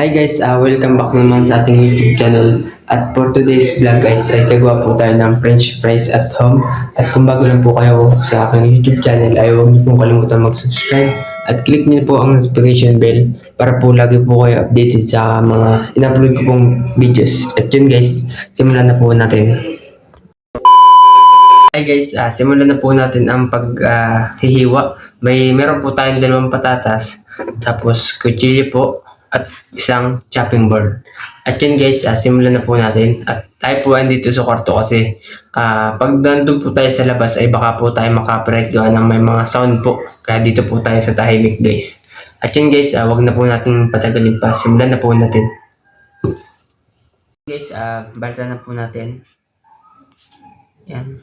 Hi guys, uh, welcome back naman sa ating YouTube channel. At for today's vlog guys, ay gagawa po tayo ng french fries at home. At kung bago lang po kayo sa aking YouTube channel, ay huwag niyo pong kalimutan mag-subscribe. At click niyo po ang notification bell para po lagi po kayo updated sa mga in-upload ko pong videos. At yun guys, simulan na po natin. Hi guys, ah, simulan na po natin ang paghihiwa. May meron po tayong dalawang patatas, tapos kutsilyo po, at isang chopping board. At yun guys, ah, simulan na po natin. At tayo po andito sa kwarto kasi ah, pag nandun po tayo sa labas ay baka po tayo makapirate gawa ng may mga sound po. Kaya dito po tayo sa tahimik guys. At yun guys, ah, wag na po natin patagalin pa. Simulan na po natin. Guys, ah, balsa na po natin. Yan.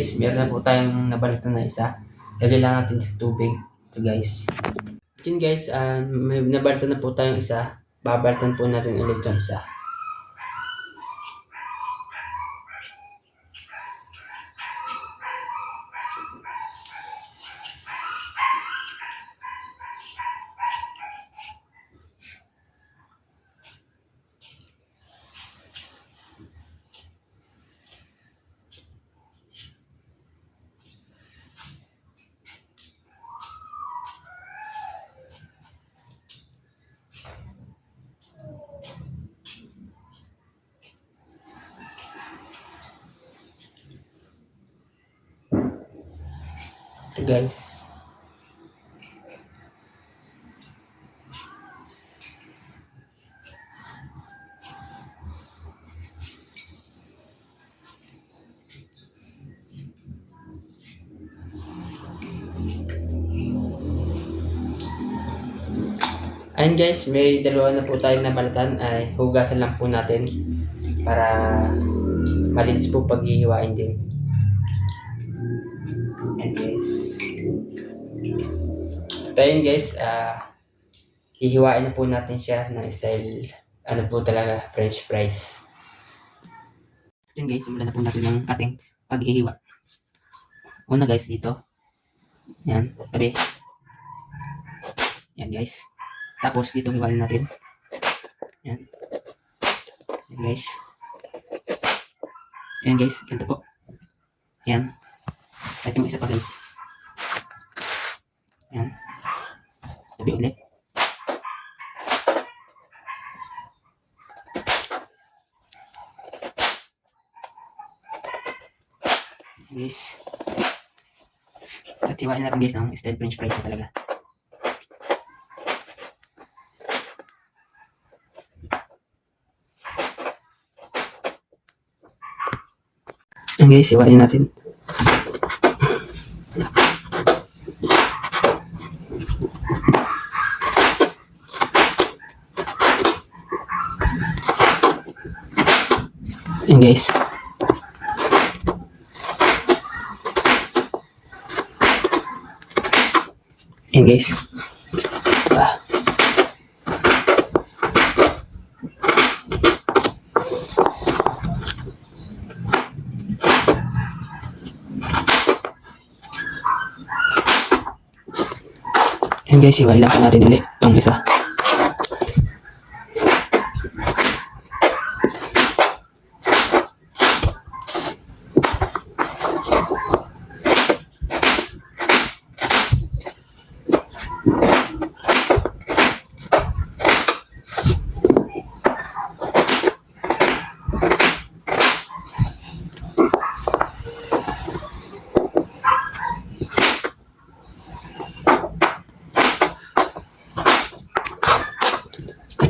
Guys, meron na po tayong nabalatan na isa. Lagay lang natin sa tubig. Ito guys. Yun guys, ah, may nabalatan na po tayong isa. Babalatan po natin ulit yung isa. Ito guys. Ayun guys, may dalawa na po tayo na balatan ay hugasan lang po natin para malinis po paghihiwain din. Ito yun guys, ah hihiwain na po natin siya ng style, ano po talaga, french fries. Ito yun guys, simulan na po natin ng ating paghihiwa. Una guys, dito. Yan, tabi. Yan guys. Tapos dito hiwain natin. Yan. Yan guys. Yan guys, ganito po. Yan. At yung isa pa guys. Yan. Tabi ulit. Guys. At hiwain natin guys ng style french fries na talaga. Yan guys, hiwain natin. Yan guys. Yan guys. Diba? Yan guys, iwain lang po natin ulit itong isa.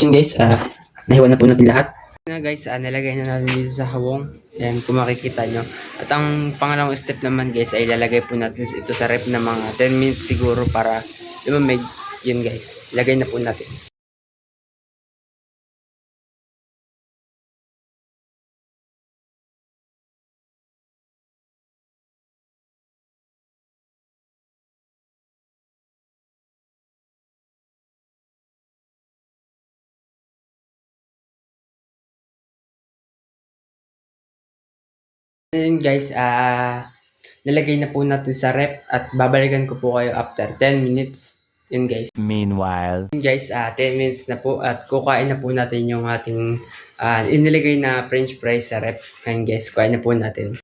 At guys, ah, nahiwan na po natin lahat. Na guys, ah, nalagay na natin dito sa hawong. Ayan, kung makikita nyo. At ang pangalawang step naman guys, ay lalagay po natin ito sa rep na mga 10 minutes siguro para lumamig. Yun guys, lagay na po natin. Ayun guys, ah nalagay na po natin sa rep at babalikan ko po kayo after 10 minutes. Yun guys. Meanwhile, Yun guys, ah 10 minutes na po at kukain na po natin yung ating ah inilagay na french fries sa rep. Ayun guys, kukain na po natin.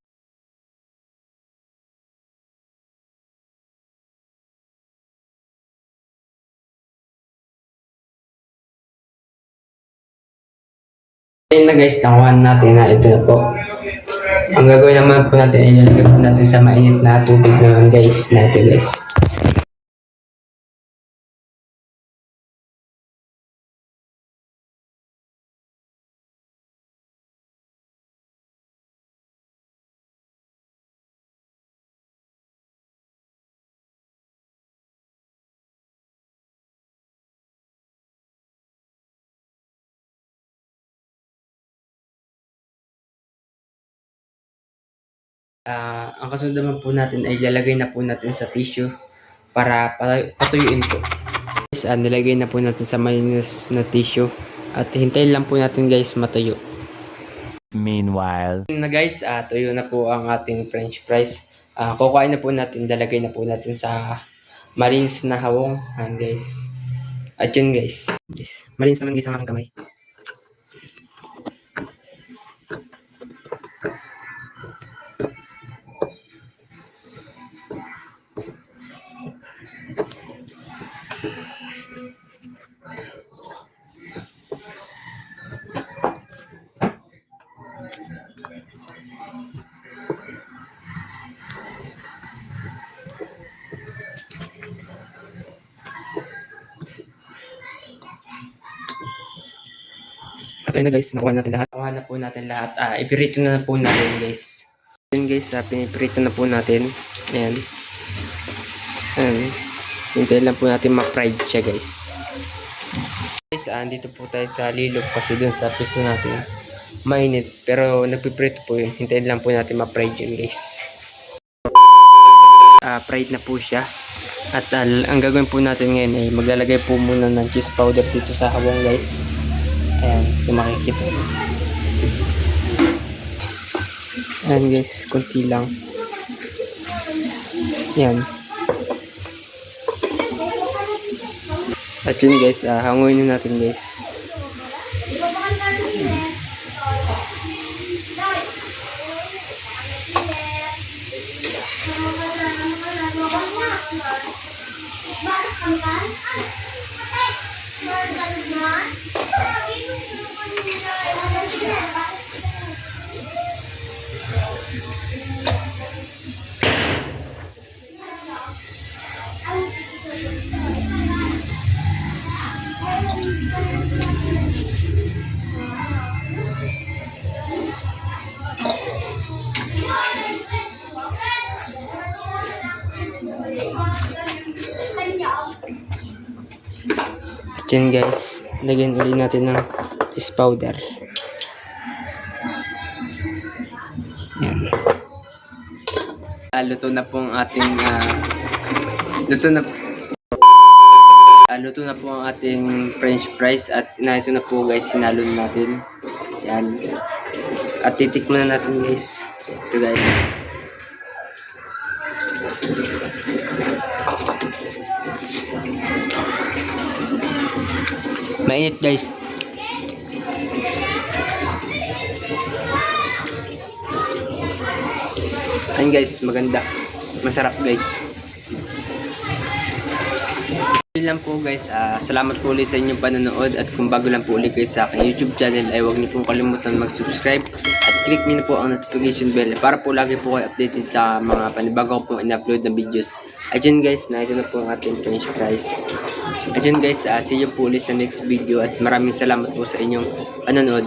Ayun na guys, nakuha na natin na ito na po. Ang gagawin naman po natin ay ilalagay po natin sa mainit na tubig naman guys na ito guys. Ah, ang kasunod naman po natin ay lalagay na po natin sa tissue para patu- patuyuin po. Guys, ah, nilagay na po natin sa malinis na tissue at hintayin lang po natin guys matuyo. meanwhile, na guys, ah, tuyo na po ang ating french fries. Ah, kukain na po natin, dalagay na po natin sa malinis na hawong. Ayan guys. At yun guys. guys. Malinis naman guys ang aking kamay. Ayun na guys, nakuha natin lahat. Nakuha na po natin lahat. Ah, ipirito na po natin guys. Yun guys, ah, pinipirito na po natin. Ayan. Ayan. Hintayin lang po natin ma-fried siya guys. Guys, ah, andito po tayo sa lilok kasi dun sa pisto natin. Mainit. Pero nagpiprito po yun. Hintayin lang po natin ma-fried yun guys. Ah, fried na po siya. At ah, ang gagawin po natin ngayon ay maglalagay po muna ng cheese powder dito sa hawang guys. Ayan, kung makikita. Ayan guys, konti lang. Ayan. At yun guys, ah, hanguin na natin guys. At yun guys, lagyan ulit natin ng cheese powder. Yan. Ah, luto na po ang ating ah, luto na Ah, luto na po ang ating french fries at ito na po guys, sinalo na natin. Yan. At titikman na natin guys. Ito guys. Mainit guys. Ayun guys, maganda. Masarap guys. Yun lang po guys, ah, salamat po ulit sa inyong panonood at kung bago lang po ulit kayo sa aking YouTube channel ay huwag niyo pong kalimutan mag-subscribe at click niyo po ang notification bell para po lagi po kayo updated sa mga panibago ko pong in-upload na videos. At yun guys, na ito na po ang ating french fries. At yun guys, ah, see you po ulit sa next video at maraming salamat po sa inyong panonood.